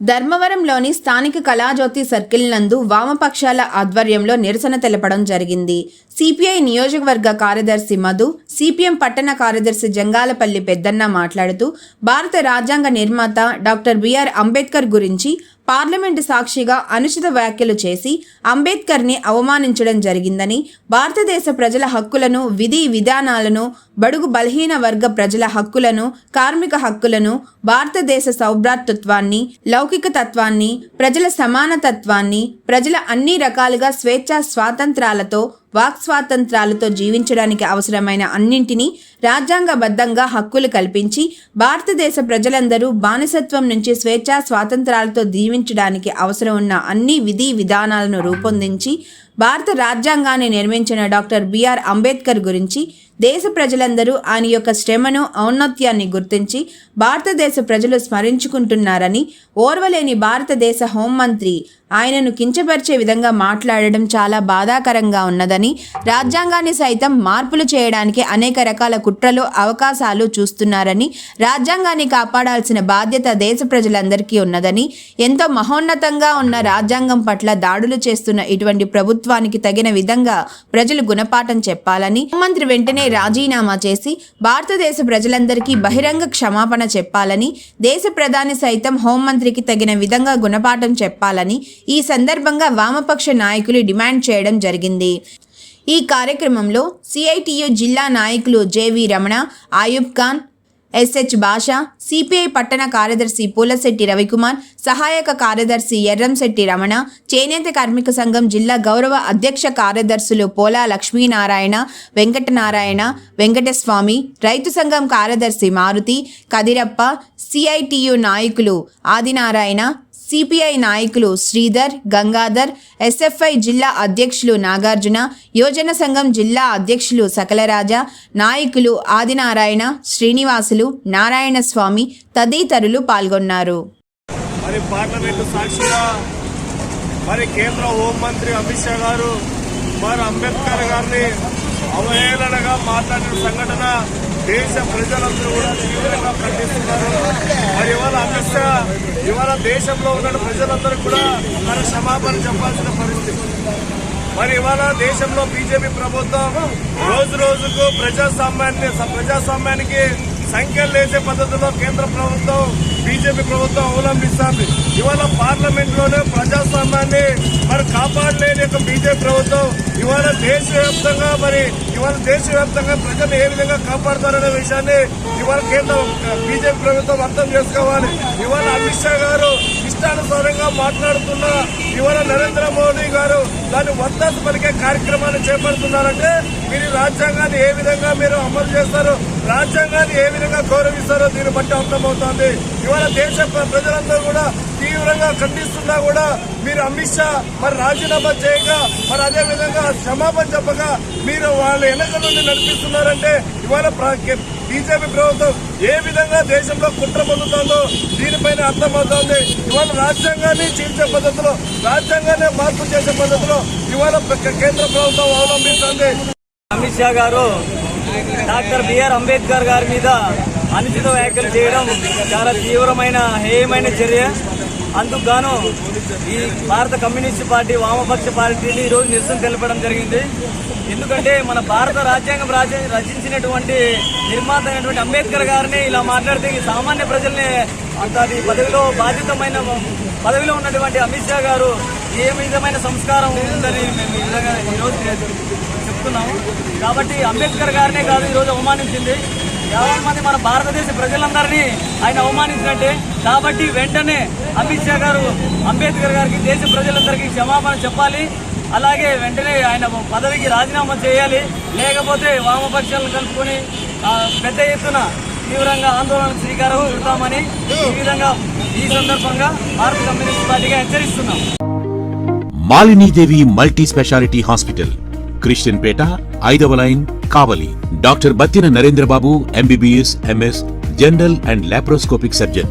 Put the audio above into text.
ధర్మవరంలోని స్థానిక కళాజ్యోతి సర్కిల్ నందు వామపక్షాల ఆధ్వర్యంలో నిరసన తెలపడం జరిగింది. సిపిఐ నియోజకవర్గ కార్యదర్శి మధు సిపిఎం పట్టణ కార్యదర్శి జంగాలపల్లి పెద్దన్న మాట్లాడుతూ భారత రాజ్యాంగ నిర్మాత డాక్టర్ బిఆర్ అంబేద్కర్ గురించి పార్లమెంటు సాక్షిగా అనుచిత వ్యాఖ్యలు చేసి అంబేద్కర్ని అవమానించడం జరిగిందని భారతదేశ ప్రజల హక్కులను విధి విధానాలను బడుగు బలహీన వర్గ ప్రజల హక్కులను కార్మిక హక్కులను భారతదేశ సౌభ్రాతృత్వాన్ని లౌకిక తత్వాన్ని ప్రజల సమానతత్వాన్ని ప్రజల అన్ని రకాలుగా స్వేచ్ఛా స్వాతంత్రాలతో వాక్ స్వాతంత్రాలతో జీవించడానికి అవసరమైన అన్నింటినీ రాజ్యాంగబద్ధంగా హక్కులు కల్పించి భారతదేశ ప్రజలందరూ బానిసత్వం నుంచి స్వేచ్ఛా స్వాతంత్రాలతో జీవించడానికి అవసరం ఉన్న అన్ని విధి విధానాలను రూపొందించి భారత రాజ్యాంగాన్ని నిర్మించిన డాక్టర్ బిఆర్ అంబేద్కర్ గురించి దేశ ప్రజలందరూ ఆయన యొక్క శ్రమను ఔన్నత్యాన్ని గుర్తించి భారతదేశ ప్రజలు స్మరించుకుంటున్నారని ఓర్వలేని భారతదేశ హోంమంత్రి ఆయనను కించపరిచే విధంగా మాట్లాడడం చాలా బాధాకరంగా ఉన్నదని రాజ్యాంగాన్ని సైతం మార్పులు చేయడానికి అనేక రకాల కుట్రలు అవకాశాలు చూస్తున్నారని రాజ్యాంగాన్ని కాపాడాల్సిన బాధ్యత దేశ ప్రజలందరికీ ఉన్నదని ఎంతో మహోన్నతంగా ఉన్న రాజ్యాంగం పట్ల దాడులు చేస్తున్న ఇటువంటి ప్రభుత్వానికి తగిన విధంగా ప్రజలు గుణపాఠం చెప్పాలని హోంమంత్రి వెంటనే రాజీనామా చేసి భారతదేశ ప్రజలందరికీ బహిరంగ క్షమాపణ చెప్పాలని దేశ ప్రధాని సైతం హోంమంత్రికి తగిన విధంగా గుణపాఠం చెప్పాలని ఈ సందర్భంగా వామపక్ష నాయకులు డిమాండ్ చేయడం జరిగింది. ఈ కార్యక్రమంలో సిఐటియు జిల్లా నాయకులు JV Ramana Ayub Khan SH Basha CPI పట్టణ కార్యదర్శి పూలశెట్టి రవికుమార్ సహాయక కార్యదర్శి ఎర్రంశెట్టి రమణ చేనేత కార్మిక సంఘం జిల్లా గౌరవ అధ్యక్ష కార్యదర్శులు పోలా లక్ష్మీనారాయణ వెంకటనారాయణ వెంకటస్వామి రైతు సంఘం కార్యదర్శి మారుతి కదిరప్ప సిఐటియు నాయకులు ఆదినారాయణ సిపిఐ నాయకులు శ్రీధర్ గంగాధర్ ఎస్ఎఫ్ఐ జిల్లా అధ్యక్షులు నాగార్జున యోజన సంఘం జిల్లా అధ్యక్షులు సకలరాజ నాయకులు ఆదినారాయణ శ్రీనివాసులు నారాయణ స్వామి తదితరులు పాల్గొన్నారు. మరి పార్లమెంటు సాక్షిగా మరి కేంద్ర హోంమంత్రి అమిత్ షా గారు మరి అంబేద్కర్ గారిని అవహేళనగా మాట్లాడిన సంఘటన దేశ ప్రజలందరూ కూడా తీవ్రంగా ఖండిస్తున్నారు మరి ఇవాళ అమిత్ షా ఇవాళ దేశంలో ఉన్న ప్రజలందరూ కూడా మరి క్షమాపణ చెప్పాల్సిన పరిస్థితి. మరి ఇవాళ దేశంలో బీజేపీ ప్రభుత్వం రోజు రోజుకు ప్రజాస్వామ్యాన్ని ప్రజాస్వామ్యానికి సంఖ్యలు లేచే పద్ధతిలో కేంద్ర ప్రభుత్వం బీజేపీ ప్రభుత్వం అవలంబిస్తుంది. ఇవాళ పార్లమెంట్లోనే ప్రజాస్వామ్యాన్ని మరి కాపాడలేని యొక్క బీజేపీ ప్రభుత్వం ఇవాళ దేశవ్యాప్తంగా మరి ఇవాళ దేశవ్యాప్తంగా ప్రజలు ఏ విధంగా కాపాడతారనే విషయాన్ని ఇవాళ కేంద్ర బీజేపీ ప్రభుత్వం అర్థం చేసుకోవాలి. ఇవాళ అమిత్ షా గారు ఇష్టానుసారంగా మాట్లాడుతున్న ఇవాళ నరేంద్ర మోదీ గారు దాన్ని వత్తాసు పలికే కార్యక్రమాన్ని చేపడుతున్నారంటే మీరు రాజ్యాంగాన్ని ఏ విధంగా మీరు అమలు చేస్తారు రాజ్యాంగాన్ని ఏ విధంగా గౌరవిస్తారో దీన్ని బట్టి అర్థమవుతోంది. ఇవాళ దేశ ప్రజలందరూ కూడా తీవ్రంగా ఖండిస్తున్నా కూడా మీరు అమిత్ షా మరి రాజీనామా చేయక మరి అదే విధంగా క్షమాపణ చెప్పగా మీరు వాళ్ళ ఎన్నికల నుండి నడిపిస్తున్నారంటే ఇవాళ బీజేపీ ప్రభుత్వం ఏ విధంగా దేశంలో కుట్ర పొందుతుందో దీనిపైన అర్థమవుతోంది. ఇవాళ రాజ్యాంగాన్ని చీల్చే పద్ధతిలో రాజ్యాంగాన్ని మార్పు చేసే పద్ధతిలో ఇవాళ కేంద్ర ప్రభుత్వం అవలంబిస్తుంది. అమిత్ షా గారు డాక్టర్ బిఆర్ అంబేద్కర్ గారి మీద అనుచిత వ్యాఖ్యలు చేయడం చాలా తీవ్రమైన హేయమైన చర్య. అందుకుగాను ఈ భారత కమ్యూనిస్ట్ పార్టీ వామపక్ష పార్టీని ఈరోజు నిరసన తెలపడం జరిగింది. ఎందుకంటే మన భారత రాజ్యాంగం రాజ- రచించినటువంటి నిర్మాత అయినటువంటి అంబేద్కర్ గారిని ఇలా మాట్లాడితే ఈ సామాన్య ప్రజల్ని అంత పదవిలో బాధ్యతమైన పదవిలో ఉన్నటువంటి అమిత్ షా గారు ఏ విధమైన సంస్కారం ఉందని మేము ఈ విధంగా ఈరోజు చెప్తున్నాము. కాబట్టి అంబేద్కర్ గారినే కాదు ఈరోజు అవమానించింది. యాభై మంది మన భారతదేశ ప్రజలందరినీ ఆయన అవమానించినట్టే. కాబట్టి వెంటనే అమిత్ షా గారు అంబేద్కర్ గారికి దేశ ప్రజలందరికీ క్షమాపణ చెప్పాలి. అలాగే వెంటనే ఆయన పదవికి రాజీనామా చేయాలి. లేకపోతే వామపక్షాలను కలుపుకొని పెద్ద ఎత్తున తీవ్రంగా ఆందోళన శ్రీకారం చుడతామని ఈ విధంగా ఈ సందర్భంగా భారత కమ్యూనిస్ట్ పార్టీగా హెచ్చరిస్తున్నాం. Malinidevi multi speciality hospital Christian Peta ఐదవ line Kavali. Doctor Battina Narendrababu MBBS MS general and laparoscopic surgeon.